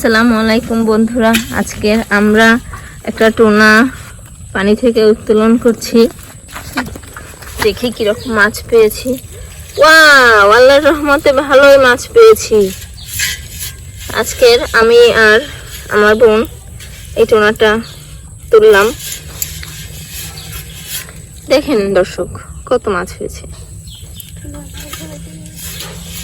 আসসালামু আলাইকুম বন্ধুরা। আজকে আমরা একটা টোনা পানি থেকে উত্তোলন করছি। দেখি কীরকম মাছ পেয়েছি। ওয়াও, আল্লাহর রহমতে ভালোই মাছ পেয়েছি। আজকের আমি আর আমার বোন এই টোনাটা তুললাম। দেখেন দর্শক, কত মাছ হয়েছে।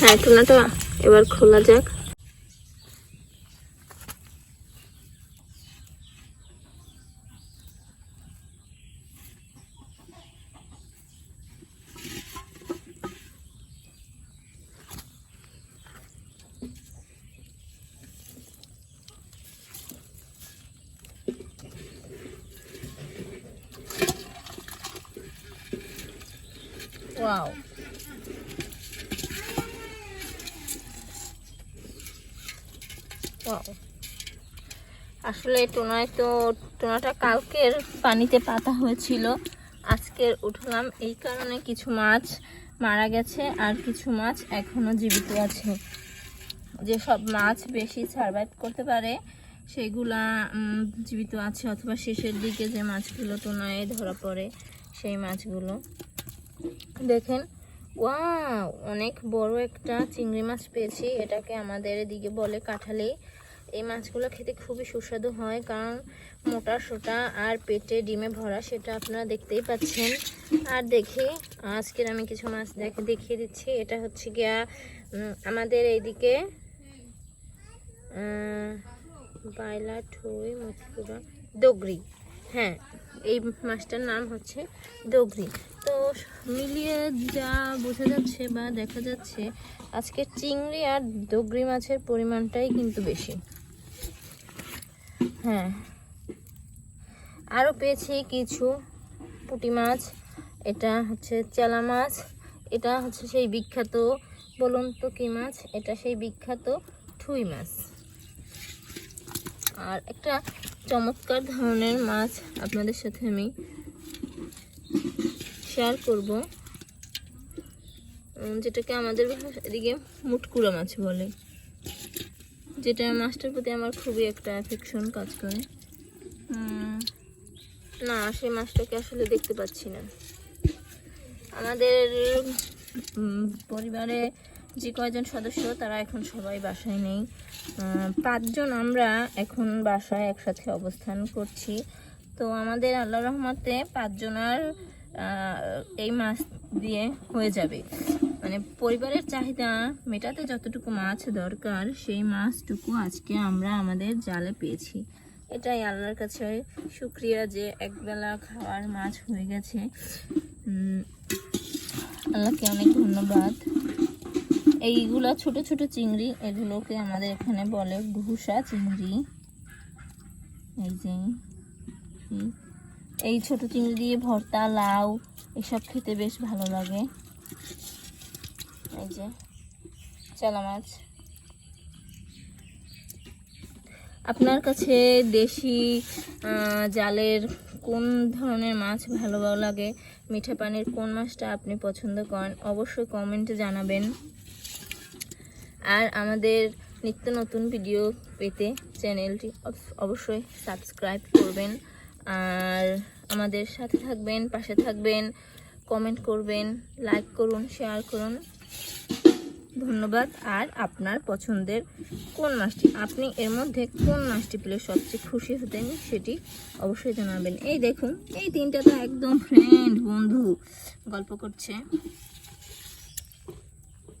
হ্যাঁ টোনাটা এবার খোলা যাক। ওয়াও ওয়াও আসলে টোনায় তো, টোনাটা কালকের পানিতে পাতা হয়েছিল। আজকের উঠলাম এই কারণে কিছু মাছ মারা গেছে আর কিছু মাছ এখনও জীবিত আছে। যেসব মাছ বেশি সার্ভাইভ করতে পারে, সেগুলা জীবিত আছে অথবা শেষের দিকে যে মাছগুলো টোনায় ধরা পড়ে, সেই মাছগুলো। দেখেন ওয়া অনেক বড় একটা চিংড়ি মাছ পেয়েছি। এটাকে আমাদের এদিকে বলে কাঁঠালি। এই মাছগুলো খেতে খুবই সুস্বাদু হয়, কারণ মোটা, সোটা আর পেটে ডিমে ভরা, সেটা আপনারা দেখতেই পাচ্ছেন। আর দেখি, আজকের আমি কিছু মাছ দেখে দেখিয়ে দিচ্ছি। এটা হচ্ছে গিয়া আমাদের এইদিকে বাইলা ঠুই মথুরা দগরি হ্যাঁ এই মাছটার নাম হচ্ছে দগরি তো মিলিয়ে যা বোঝা যাচ্ছে বা দেখা যাচ্ছে, আজকে চিংড়ি আর দগরি মাছের পরিমাণটাই কিন্তু বেশি। হ্যাঁ আরও পেয়েছি কিছু পুঁটি মাছ। এটা হচ্ছে চেলা মাছ। এটা হচ্ছে সেই বিখ্যাত, বলুন তো কি মাছ? এটা সেই বিখ্যাত ঠুই মাছ। আর একটা চমৎকার ধরনের মাছ আপনাদের সাথে আমি শেয়ার করব। যেটাকে আমাদের এদিকে মুটকুড়া মাছ বলে। যেটা মাছটার প্রতি আমার খুবই একটা অ্যাফেকশন কাজ করে। না, সেই মাছটাকে আসলে দেখতে পাচ্ছি না। আমাদের পরিবারে যে কয়জন সদস্য, তারা এখন সবাই বাসায় নেই। পাঁচজন আমরা এখন বাসায় একসাথে অবস্থান করছি। তো আমাদের আল্লাহ রহমতে পাঁচজনার এই মাছ দিয়ে হয়ে যাবে। মানে পরিবারের চাহিদা মেটাতে যতটুকু মাছ দরকার, সেই মাছটুকু আজকে আমরা আমাদের জালে পেয়েছি। এটাই আল্লাহর কাছে শুক্রিয়া যে একবেলা খাওয়ার মাছ হয়ে গেছে। আল্লাহকে অনেক ধন্যবাদ। এইগুলা ছোট ছোট চিংড়ি, এগুলোকে আমাদের এখানে বলে ঘুষা চিংড়ি। এই যে, এই- ছোট চিংড়ি দিয়ে ভর্তা, লাউ, এসব খেতে বেশ ভালো লাগে। এই যে, চালা মাছ। আপনার কাছে দেশি জালের কোন ধরনের মাছ ভালো লাগে? মিঠা পানির কোন মাছটা আপনি পছন্দ করেন? অবশ্যই কমেন্টে জানাবেন। আর আমাদের নিত্য নতুন ভিডিও পেতে চ্যানেলটি অব- অবশ্যই সাবস্ক্রাইব করবেন। আর আমাদের সাথে থাকবেন, পাশে থাকবেন কমেন্ট করবেন লাইক করুন শেয়ার করুন। ধন্যবাদ। আর আপনার পছন্দের কোন মাছটি, আপনি এর মধ্যে কোন মাছটি পেলে সবচেয়ে খুশি হতেন সেটি অবশ্যই জানাবেন। এই দেখুন, এই তিনটা তো একদম ফ্রেন্ড বন্ধু গল্প করছে।